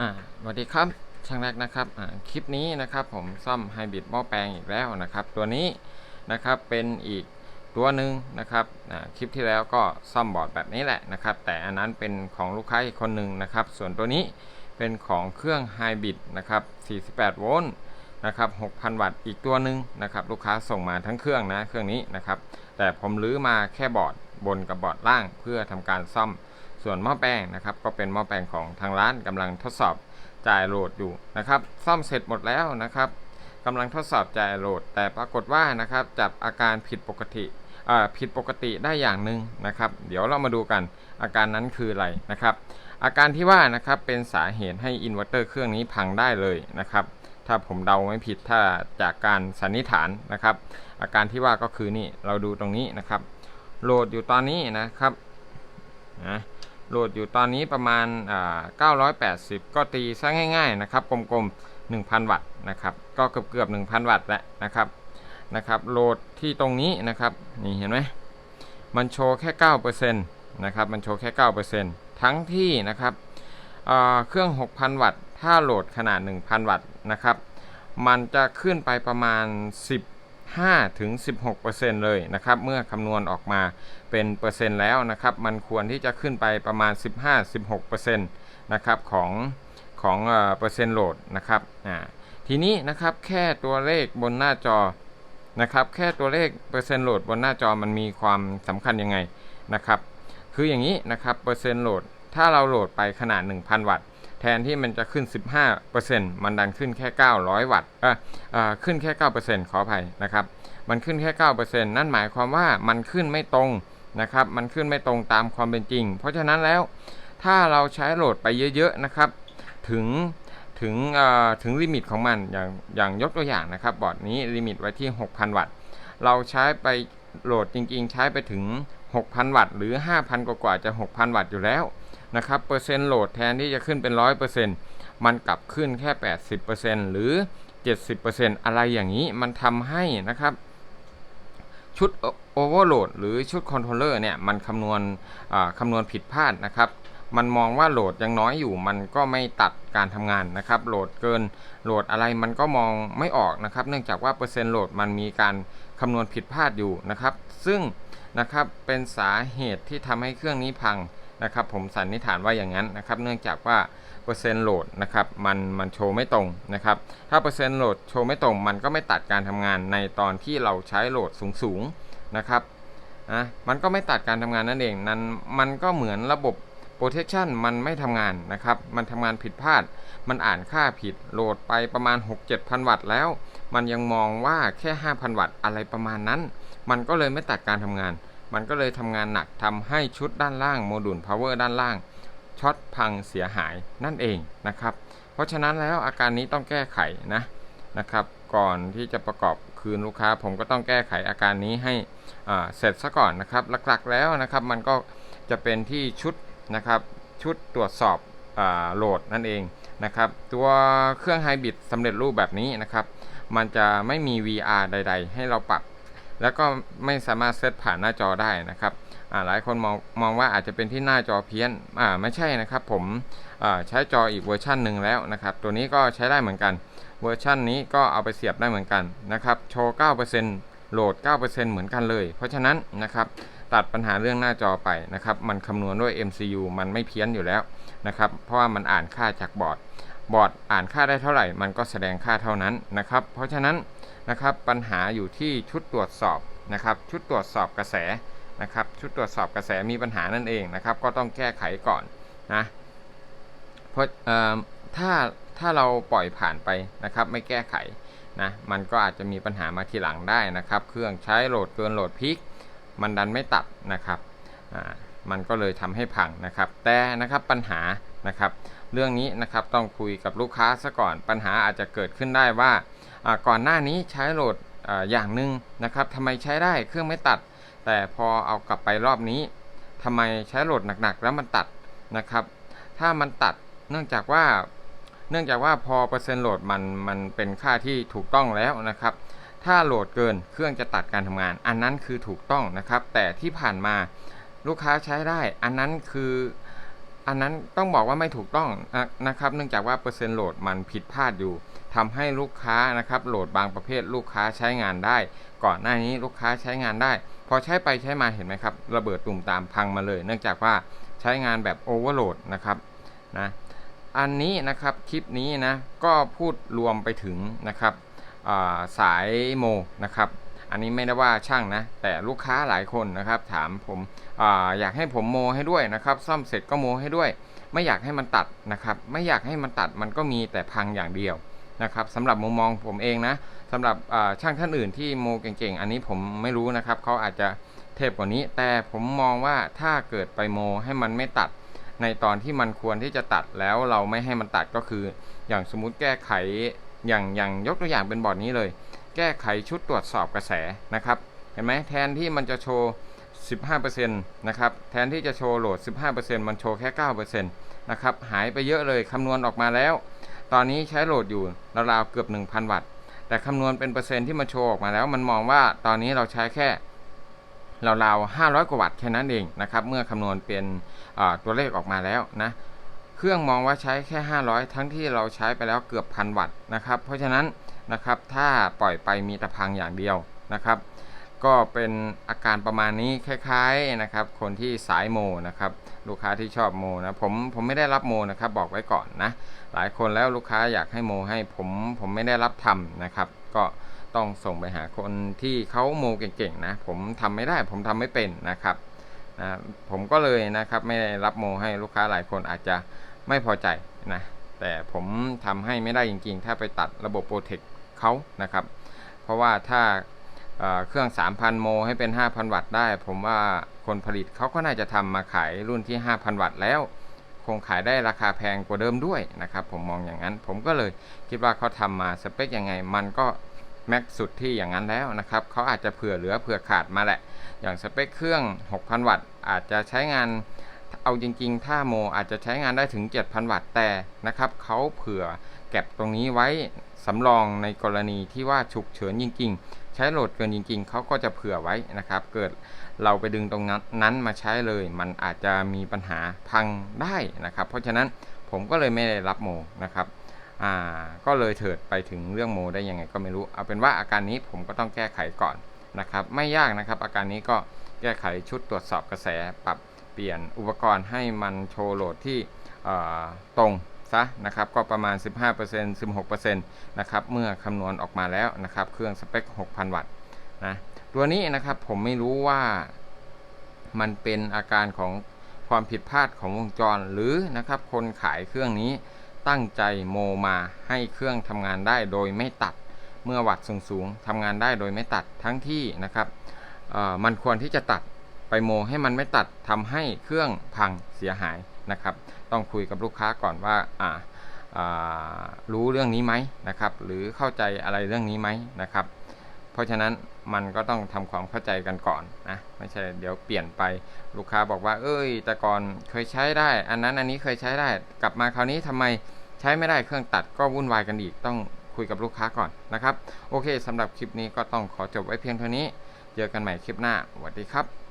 อ่าสวัสดีครับช่างแรกนะครับอ่าคลิปนี้นะครับผมซ่อมไฮบริดหม้อแปลงอีกแล้วนะครับ ตัวนี้นะครับเป็นอีกตัวหนึ่งนะครับอ่าคลิปที่แล้วก็ซ่อมบอร์ดแบบนี้แหละนะครับ แต่อันนั้นเป็นของลูกค้าอีกคนหนึ่งนะครับ ส่วนตัวนี้เป็นของเครื่องไฮบริดนะครับ 48 โวลต์นะครับ 6,000 วัตต์อีกตัวหนึ่งนะครับ ลูกค้าส่งมาทั้งเครื่องนะเครื่องนี้นะครับ แต่ผมรื้อมาแค่บอร์ดบนกับบอร์ดล่างเพื่อทำการซ่อม ส่วนหม้อแปลงนะครับ ก็เป็นหม้อแปลงของทางร้านกำลังทดสอบจ่ายโหลดอยู่นะครับ ซ่อมเสร็จหมดแล้วนะครับกำลังทดสอบจ่ายโหลด แต่ปรากฏว่านะครับจับอาการผิดปกติผิดปกติได้อย่างหนึ่งนะครับ เดี๋ยวเรามาดูกันอาการนั้นคืออะไรนะครับ อาการที่ว่านะครับเป็นสาเหตุให้อินเวอร์เตอร์เครื่องนี้พังได้เลยนะครับ ถ้าผมเดาไม่ผิดถ้าจากการสันนิษฐานนะครับ อาการที่ว่าก็คือนี่เราดูตรงนี้นะครับ โหลดอยู่ตอนนี้นะครับนะ โหลดอยู่ตอนนี้ประมาณ 980 ก็ตีซะง่าย ๆ นะครับ กลมๆ 1,000 วัตต์นะครับ ก็เกือบเกือบ1,000 วัตต์แล้วนะครับนะครับ โหลดที่ตรงนี้นะครับ นี่เห็นไหมมันโชว์แค่ 9%นะครับ มันโชว์แค่ 9%ทั้งที่นะครับเเครื่อง 6,000 วัตต์ ถ้าโหลดขนาด 1,000 วัตต์นะครับ มันจะขึ้นไปประมาณ 10 5-16%เลยนะครับเมื่อคำนวณออกมาเป็นเปอร์เซ็นต์แล้วนะครับมันควรที่จะขึ้นไปประมาณ 15-16%นะครับของของเปอร์เซ็นต์โหลดนะครับทีนี้นะครับแค่ตัวเลขบนหน้าจอนะครับแค่ตัวเลขเปอร์เซ็นต์โหลดบนหน้าจอมันมีความสำคัญยังไงนะครับคืออย่างนี้นะครับเปอร์เซ็นต์โหลดถ้าเราโหลดไปขนาด 1,000 วัตต์ นที่มันจะขึ้น 15%มันดันขึ้นแค่ 900 วัตต์เออเออขึ้นแค่ 9%ขออภัยนะครับ มันขึ้นแค่ 9%นั่นหมายความว่ามันขึ้นไม่ตรงนะครับ มันขึ้นไม่ตรงตามความเป็นจริง เพราะฉะนั้นแล้วถ้าเราใช้โหลดไปเยอะๆนะครับ ถึงถึงอ่อถึงลิมิตของมันอย่างอย่างยกตัวอย่างนะครับ บอร์ดนี้ลิมิตไว้ที่ 6,000 วัตต์ เราใช้ไปโหลดจริงๆ ใช้ไปถึง 6,000 วัตต์หรือ 5,000 กว่าจะ 6,000 วัตต์อยู่แล้ว นะครับเปอร์เซ็นต์โหลดแทนที่จะขึ้นเป็น 100%มันกลับขึ้นแค่ 80%หรือ 70%อะไรอย่างนี้มันทำให้นะครับ ชุดโอเวอร์โหลดหรือชุดคอนโทรลเลอร์เนี่ยมันคำนวณคำนวณผิดพลาดนะครับมันมองว่าโหลดยังน้อยอยู่ มันก็ไม่ตัดการทำงานนะครับ โหลดเกิน โหลดอะไรมันก็มองไม่ออกนะครับ เนื่องจากว่าเปอร์เซ็นต์โหลดมันมีการคำนวณผิดพลาดอยู่นะครับ ซึ่งนะครับเป็นสาเหตุที่ทำให้เครื่องนี้พัง นะครับผมสันนิษฐานว่าอย่างนั้นนะครับเนื่องจากว่าเปอร์เซ็นต์โหลดนะครับมันมันโชว์ไม่ตรงนะครับถ้าเปอร์เซ็นต์โหลดโชว์ไม่ตรง มันก็ไม่ตัดการทำงานในตอนที่เราใช้โหลดสูงๆนะครับนะมันก็ไม่ตัดการทำงานนั่นเองนั้นมันก็เหมือนระบบ protection มันไม่ทำงานนะครับมันทำงานผิดพลาด มันอ่านค่าผิดโหลดไปประมาณ 6-7,000 วัตต์แล้ว มันยังมองว่าแค่ 5,000 วัตต์อะไรประมาณนั้น มันก็เลยไม่ตัดการทำงาน มันก็เลยทำงานหนักทำให้ชุดด้านล่างโมดูล power ด้านล่างช็อตพังเสียหายนั่นเองนะครับ เพราะฉะนั้นแล้วอาการนี้ต้องแก้ไขนะนะครับ ก่อนที่จะประกอบคืนลูกค้า ผมก็ต้องแก้ไขอาการนี้ให้เสร็จซะก่อนนะครับ หลักๆแล้วนะครับมันก็จะเป็นที่ชุดนะครับชุดตรวจสอบอโหลดนั่นเองนะครับ ตัวเครื่องไฮบริดสำเร็จรูปแบบนี้นะครับ มันจะไม่มี VR ใด ๆ ให้เราปรับ แล้วก็ไม่สามารถเซตผ่านหน้าจอได้นะครับหลายคนมองมองว่าอาจจะเป็นที่หน้าจอเพี้ยนไม่ใช่นะครับ ผมใช้จออีกเวอร์ชันหนึ่งแล้วนะครับ ตัวนี้ก็ใช้ได้เหมือนกัน เวอร์ชันนี้ก็เอาไปเสียบได้เหมือนกันนะครับโชว์ 9%โหลด 9%เหมือนกันเลย เพราะฉะนั้นนะครับตัดปัญหาเรื่องหน้าจอไปนะครับ มันคำนวณด้วย MCU มันไม่เพี้ยนอยู่แล้วนะครับ เพราะว่ามันอ่านค่าจากบอร์ด บอร์ดอ่านค่าได้เท่าไหร่ มันก็แสดงค่าเท่านั้นนะครับ เพราะฉะนั้นนะครับปัญหาอยู่ที่ชุดตรวจสอบนะครับชุดตรวจสอบกระแสนะครับชุดตรวจสอบกระแสมีปัญหานั่นเองนะครับ ก็ต้องแก้ไขก่อนนะเพราะถ้าถ้าเราปล่อยผ่านไปนะครับไม่แก้ไขนะมันก็อาจจะมีปัญหามาทีหลังได้นะครับ เครื่องใช้โหลดเกินโหลดพีคมันดันไม่ตัดนะครับอ่ามันก็เลยทำให้พังนะครับ แต่นะครับปัญหา นะครับ เรื่องนี้นะครับต้องคุยกับลูกค้าซะก่อนปัญหาอาจจะเกิดขึ้นได้ว่า ก่อนหน้านี้ใช้โหลดออย่างหนึ่งนะครับทำไมใช้ได้เครื่องไม่ตัด แต่พอเอากลับไปรอบนี้ทำไมใช้โหลดหนักๆ แล้วมันตัดนะครับ ถ้ามันตัดเนื่องจากว่าเนื่องจากว่าพอเปอร์เซ็นต์โหลดมันมันเป็นค่าที่ถูกต้องแล้วนะครับ ถ้าโหลดเกินเครื่องจะตัดการทำงาน อันนั้นคือถูกต้องนะครับ แต่ที่ผ่านมาลูกค้าใช้ได้ อันนั้นคือ อันนั้นต้องบอกว่าไม่ถูกต้องนะครับ เนื่องจากว่าเปอร์เซ็นต์โหลดมันผิดพลาดอยู่ทำให้ลูกค้านะครับโหลดบางประเภทลูกค้าใช้งานได้ ก่อนหน้านี้ลูกค้าใช้งานได้ พอใช้ไปใช้มาเห็นไหมครับ ระเบิดตุ่มตามพังมาเลย เนื่องจากว่าใช้งานแบบโอเวอร์โหลดนะครับนะอันนี้นะครับคลิปนี้นะก็พูดรวมไปถึงนะครับสายโมนะครับ อันนี้ไม่ได้ว่าช่างนะ แต่ลูกค้าหลายคนนะครับ ถามผมออยากให้ผมโมให้ด้วยนะครับ ซ่อมเสร็จก็โมให้ด้วย ไม่อยากให้มันตัดนะครับ ไม่อยากให้มันตัดมันก็มีแต่พังอย่างเดียวนะครับสำหรับมุมมองผมเองนะสำหรับช่างท่านอื่นที่โมเก่งๆ อันนี้ผมไม่รู้นะครับเขาอาจจะเทพกว่านี้ แต่ผมมองว่าถ้าเกิดไปโมให้มันไม่ตัด ในตอนที่มันควรที่จะตัดแล้วเราไม่ให้มันตัดก็คือ อย่างสมมุติแก้ไขอย่างอย่างยกตัวอย่างเป็นบอร์ดนี้เลย แก้ไขชุดตรวจสอบกระแสนะครับ เห็นไหมแทนที่มันจะโชว์ 15%นะครับ แทนที่จะโชว์โหลด 15%มันโชว์แค่ 9%นะครับ หายไปเยอะเลยคำนวณออกมาแล้ว ตอนนี้ใช้โหลดอยู่ราวๆเกือบ 1,000 วัตต์ แต่คำนวณเป็นเปอร์เซ็นต์ที่มันโชว์ออกมาแล้ว มันมองว่าตอนนี้เราใช้แค่ราวๆ500 กว่าวัตต์แค่นั้นเองนะครับ เมื่อคำนวณเป็นตัวเลขออกมาแล้วนะ เครื่องมองว่าใช้แค่ 500 ทั้งที่เราใช้ไปแล้วเกือบพันวัตต์นะครับ เพราะฉะนั้นนะครับถ้าปล่อยไปมีแต่พังอย่างเดียวนะครับ ก็เป็นอาการประมาณนี้คล้ายๆนะครับ คนที่สายโมนะครับ ลูกค้าที่ชอบโมนะผมผมไม่ได้รับโมนะครับ บอกไว้ก่อนนะ หลายคนแล้วลูกค้าอยากให้โมให้ผมผมไม่ได้รับทำนะครับ ก็ต้องส่งไปหาคนที่เขาโมเก่งๆนะ ผมทำไม่ได้ผมทำไม่เป็นนะครับนะผมก็เลยนะครับไม่ได้รับโมให้ลูกค้าหลายคนอาจจะ ไม่พอใจนะแต่ผมทำให้ไม่ได้จริง ๆ ถ้าไปตัดระบบโปรเทคเขานะครับ เพราะว่าถ้าเเครื่อง 3,000 โมให้เป็น 5,000 วัตต์ได้ ผมว่าคนผลิตเขาก็น่าจะทำมาขายรุ่นที่ 5,000 วัตต์แล้ว คงขายได้ราคาแพงกว่าเดิมด้วยนะครับ ผมมองอย่างนั้น ผมก็เลยคิดว่าเขาทำมาสเปคยังไง มันก็แม็กสุดที่อย่างนั้นแล้วนะครับเขาอาจจะเผื่อเหลือเผื่อขาดมาแหละ อย่างสเปคเครื่อง 6,000 วัตต์อาจจะใช้งาน เอาจริงๆ ถ้าโมอาจจะใช้งานได้ถึง 7,000 วัตต์แต่นะครับเขาเผื่อเก็บตรงนี้ไว้สำรองในกรณีที่ว่าฉุกเฉินจริง ๆ ใช้โหลดเกินจริง ๆ เขาก็จะเผื่อไว้นะครับ เกิดเราไปดึงตรงนั้นมาใช้เลย มันอาจจะมีปัญหาพังได้นะครับ เพราะฉะนั้นผมก็เลยไม่ได้รับโมนะครับอ่าก็เลยเถิดไปถึงเรื่องโมได้ยังไงก็ไม่รู้ เอาเป็นว่าอาการนี้ผมก็ต้องแก้ไขก่อนนะครับ ไม่ยากนะครับ อาการนี้ก็แก้ไขชุดตรวจสอบกระแสปรับ เปลี่ยนอุปกรณ์ให้มันโชว์โหลดที่ตรงซะนะครับก็ประมาณ 15% 16%นะครับเมื่อคำนวณออกมาแล้วนะครับเครื่องสเปค 6,000 วัตต์นะตัวนี้นะครับผมไม่รู้ว่ามันเป็นอาการของความผิดพลาดของวงจรหรือนะครับคนขายเครื่องนี้ตั้งใจโมมาให้เครื่องทำงานได้โดยไม่ตัด เมื่อวัตต์สูงๆทำงานได้โดยไม่ตัดทั้งที่นะครับมันควรที่จะตัด ไปโมให้มันไม่ตัดทำให้เครื่องพังเสียหายนะครับ ต้องคุยกับลูกค้าก่อนว่าอ่ารู้เรื่องนี้ไหมนะครับ หรือเข้าใจอะไรเรื่องนี้ไหมนะครับ เพราะฉะนั้นมันก็ต้องทำความเข้าใจกันก่อนนะไม่ใช่เดี๋ยวเปลี่ยนไปลูกค้าบอกว่า เอ้ย แต่ก่อนเคยใช้ได้ อันนั้นอันนี้เคยใช้ได้ กลับมาคราวนี้ทำไมใช้ไม่ได้เครื่องตัดก็วุ่นวายกันอีกต้องคุยกับลูกค้าก่อนนะครับ โอเคสำหรับคลิปนี้ก็ต้องขอจบไว้เพียงเท่านี้ เจอกันใหม่คลิปหน้าสวัสดีครับ